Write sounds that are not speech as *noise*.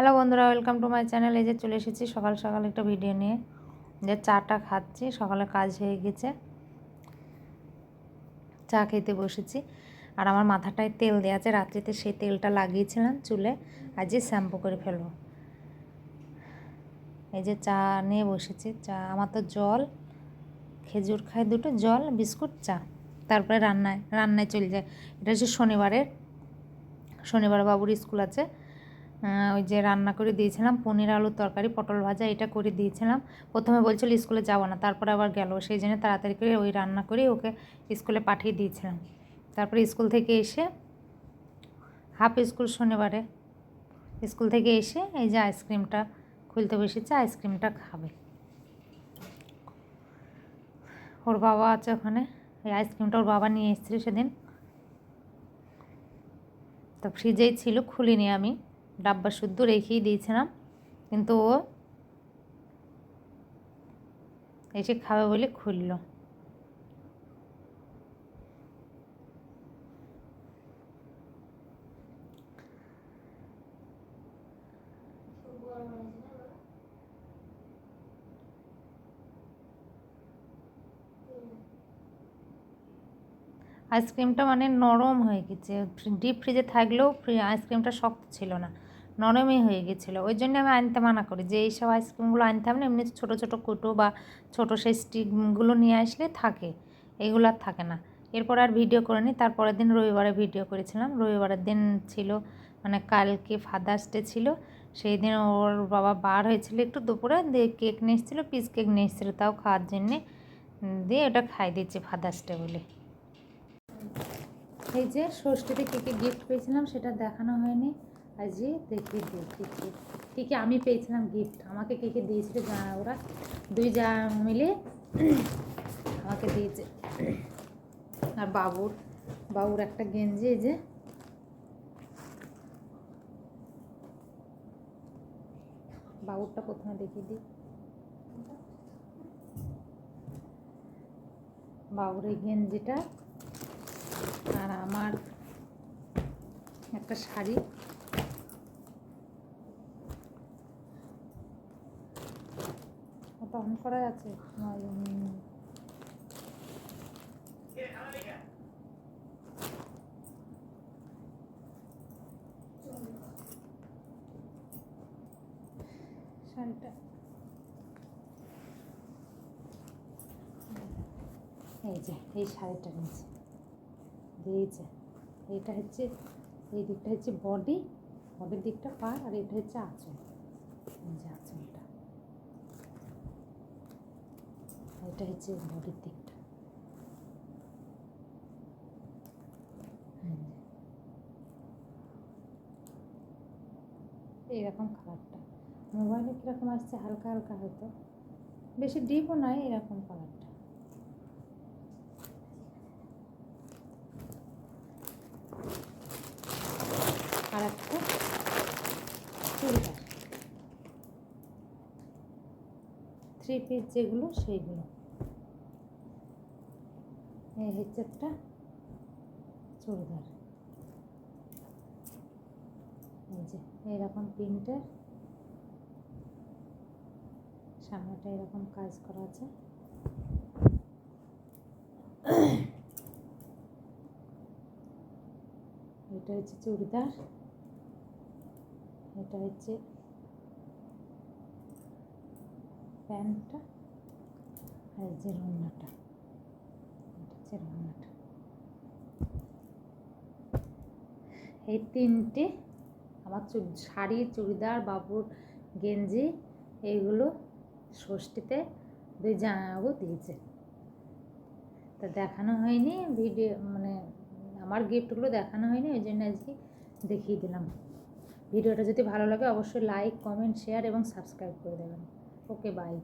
Welcome to my channel এই যে চলে এসেছি সকাল সকাল একটা ভিডিও নিয়ে। যে চাটা খাচ্ছি, সকালে কাজ হয়ে গেছে। চা খেতে বসেছি। আর আমার মাথাটায় তেল দেওয়া আছে, রাত্রিতে সেই তেলটা লাগিয়েছিলাম চুলে। আজকে শ্যাম্পু করে ফেলব। এই যে চা নিয়ে বসেছি। চা, আমার তো জল, খেজুর খাই দুটো, জল, বিস্কুট, চা। তারপরে রান্নায় রান্নায় চলে যায়। এটা হচ্ছে শনিবারের, শনিবার বাবুর স্কুল আছে। ওই যে রান্না করে দিয়েছিলাম, পনির, আলুর তরকারি, পটল ভাজা, এটা করে দিয়েছিলাম। প্রথমে বলছিল স্কুলে যাব না, তারপরে আবার গেল। সেই জন্য তাড়াতাড়ি করে ওই রান্না করে ওকে স্কুলে পাঠিয়ে দিয়েছিলাম। তারপরে স্কুল থেকে এসে, হাফ স্কুল শনিবারে, স্কুল থেকে এসে এই যে আইসক্রিমটা খুলতে বসেছে, আইসক্রিমটা খাবে। ওর বাবা আছে ওখানে, এই আইসক্রিমটা ওর বাবা নিয়ে এসেছিল সেদিন। তো ফ্রিজেই ছিল, খুলিনি আমি। ডাব্বা শুদ্ধ রেখেই দিয়েছিলাম, কিন্তু ও এসে খাবে বলে খুললো। আইসক্রিমটা মানে নরম হয়ে গেছে। ডিপ ফ্রিজে থাকলেও আইসক্রিমটা শক্ত ছিল না। নরমই হয়ে গেছিল। ওই জন্য আমি আনতে মানা করি যে, এইসব আইসক্রিমগুলো আনতাম না, এমনি ছোটো ছোটো কুটো বা ছোটো সেই স্টিকগুলো নিয়ে আসলে থাকে। এগুলো আর থাকে না। এরপর আর ভিডিও করে নিই তারপরের দিন রবিবারে ভিডিও করেছিলাম। রবিবারের দিন ছিল মানে কালকে ফাদার্স ডে ছিল। সেই দিন ওর বাবা বার হয়েছিল একটু দুপুরে, দিয়ে কেক নিয়ে এসেছিল পিস কেক নিয়ে এসেছিল তাও খাওয়ার জন্যে। দিয়ে ওটা খাই দিচ্ছে ফাদার্স ডে বলে। এই যে ষষ্ঠীতে কে কে গিফট পেয়েছিলাম সেটা দেখানো হয়নি। আজই দেখিয়ে দিই কী কী আমি পেয়েছিলাম গিফট। আমাকে কে কে দিয়েছিল ওরা দুই যা মিলে *clears throat* আমাকে দিয়েছে। আর বাবুর বাবুর একটা গেঞ্জি, এই যে। বাবুরটা প্রথমে দেখিয়ে দিই। বাবুর এই গেঞ্জিটা আর আমার একটা শাড়ি ওটা অন করা আছে? শাড়িটা। এই যে, এই শাড়িটা নিয়েছে। দিয়েছে এইটা হচ্ছে, এই দিকটা হচ্ছে বডি, বডির দিকটা পা, আর এটা হচ্ছে আঁচল। এই যে আঁচলটা। এটা হচ্ছে বডির দিকটা এইরকম কালারটা মোবাইলে কীরকম আসছে? হালকা হালকা হয়তো। বেশি ডিপও নয়, এরকম কালারটা থ্রি পিস যেগুলো, সেইগুলো। এই হচ্ছে একটা চুড়িদার। এই যে, এইরকম প্রিন্টের। সামনেটা এরকম কাজ করা আছে। এটা হচ্ছে চুড়িদার। এটা হচ্ছে প্যান্টটা। আর এই যে রান্নাটা হচ্ছে রান্নাটা এই তিনটে, আমার শাড়ি, চুড়িদার, বাবুর গেঞ্জি এইগুলো ষষ্ঠীতে দুই জামাইবাবু দিয়েছে। তা দেখানো হয়নি, ভিডিও মানে আমার গিফটগুলো দেখানো হয়নি, ওই জন্য আজকে দেখিয়ে দিলাম। ভিডিওটা যদি ভালো লাগে, অবশ্যই লাইক, কমেন্ট, শেয়ার এবং সাবস্ক্রাইব করে দেবেন। Okay, bye.